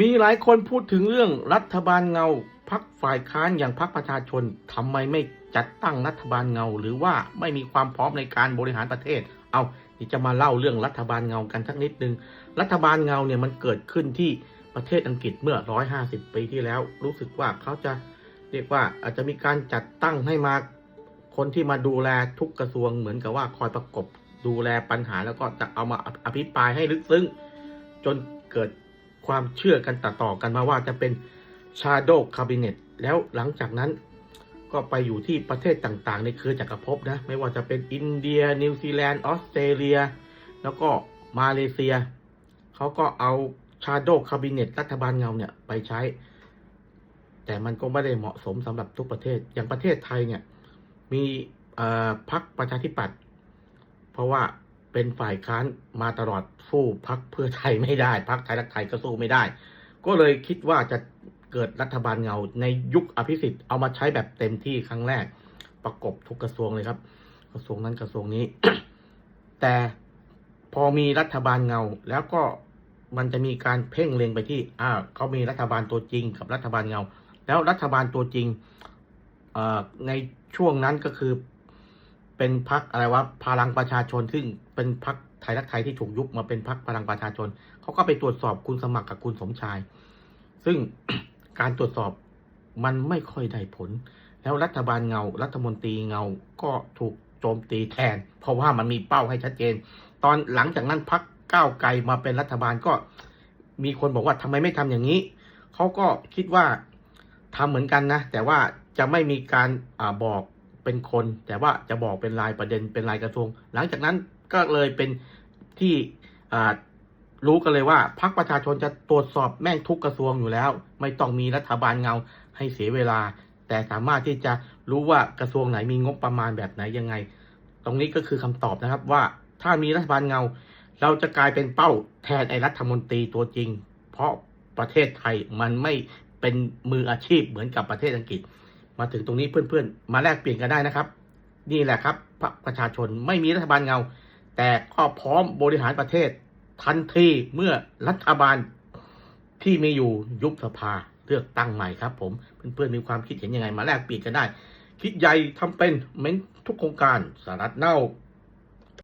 มีหลายคนพูดถึงเรื่องรัฐบาลเงาพักฝ่ายค้านอย่างพักประชาชนทำไมไม่จัดตั้งรัฐบาลเงา หรือว่าไม่มีความพร้อมในการบริหารประเทศ เอานี่จะมาเล่าเรื่องรัฐบาลเงากันสักนิดนึง รัฐบาลเงาเนี่ยมันเกิดขึ้นที่ประเทศอังกฤษเมื่อ 150 ปีที่แล้ว รู้สึกว่าเขาจะเรียกว่าอาจจะมีการจัดตั้งให้มาคนที่มาดูแลทุกกระทรวงเหมือนกับว่าคอยประกบดูแลปัญหาแล้วก็จะเอามาอภิปรายให้ลึกซึ้งจนเกิด ความเชื่อกันต่อๆกันมาว่าจะเป็น Shadow Cabinet แล้วหลังจากนั้นก็ไปอยู่ที่ประเทศต่างๆ ในเครือจักรภพนะ ไม่ว่าจะเป็นอินเดีย นิวซีแลนด์ออสเตรเลีย แล้วก็มาเลเซีย เขาก็เอา Shadow Cabinet รัฐบาลเงาเนี่ยไปใช้ แต่มันก็ไม่ได้เหมาะสมสำหรับทุกประเทศ อย่างประเทศไทยเนี่ย มีพรรคประชาธิปัตย์เพราะว่า เป็นฝ่ายค้านมาตลอดสู้พักเพื่อไทยไม่ได้พักไทยรักไทยก็สู้ไม่ได้ ก็เลยคิดว่าจะเกิดรัฐบาลเงาในยุคอภิสิทธิ์เอามาใช้แบบเต็มที่ครั้งแรก ประกบทุกกระทรวงเลยครับ กระทรวงนั้นกระทรวงนี้ แต่พอมีรัฐบาลเงา แล้วก็มันจะมีการเพ่งเล็งไปที่อ่าเขามีรัฐบาลตัวจริงกับรัฐบาลเงา แล้วรัฐบาลตัวจริงในช่วงนั้นก็คือ เป็นพักอะไรวะพลังประชาชน ซึ่งเป็นพักไทยรักไทยที่ถูกยุบมาเป็นพักพลังประชาชนเขาก็ไปตรวจสอบคุณสมัครกับคุณสมชาย ซึ่งการตรวจสอบมันไม่ค่อยได้ผล แล้วรัฐบาลเงา รัฐมนตรีเงาก็ถูกโจมตีแทน เพราะว่ามันมีเป้าให้ชัดเจน ตอนหลังจากนั้นพักก้าวไกลมาเป็นรัฐบาลก็มีคนบอกว่าทำไมไม่ทำอย่างนี้เขาก็คิดว่าทำเหมือนกันนะ แต่ว่าจะไม่มีการอบอก เป็นคน แต่ว่าจะบอกเป็นรายประเด็นเป็นรายกระทรวง หลังจากนั้นก็เลยเป็นที่รู้กันเลยว่าพรรคประชาชนจะตรวจสอบแม่งทุกกระทรวงอยู่แล้ว ไม่ต้องมีรัฐบาลเงาให้เสียเวลา แต่สามารถที่จะรู้ว่ากระทรวงไหนมีงบประมาณแบบไหนยังไง ตรงนี้ก็คือคำตอบนะครับว่าถ้ามีรัฐบาลเงา เราจะกลายเป็นเป้าแทนไอ้รัฐมนตรีตัวจริง เพราะประเทศไทยมันไม่เป็นมืออาชีพเหมือนกับประเทศอังกฤษ มาถึงตรงนี้เพื่อนๆ มาแลกเปลี่ยนกันได้นะครับ นี่แหละครับพรรคประชาชนไม่มีรัฐบาลเงา แต่ก็พร้อมบริหารประเทศ ทันทีเมื่อรัฐบาลที่มีอยู่ยุบสภาเลือกตั้งใหม่ครับ ผมเพื่อนๆมีความคิดเห็นยังไงมาแลกเปลี่ยนกันได้ คิดใหญ่ทำเป็นเม้นทุกโครงการสารัดเน่า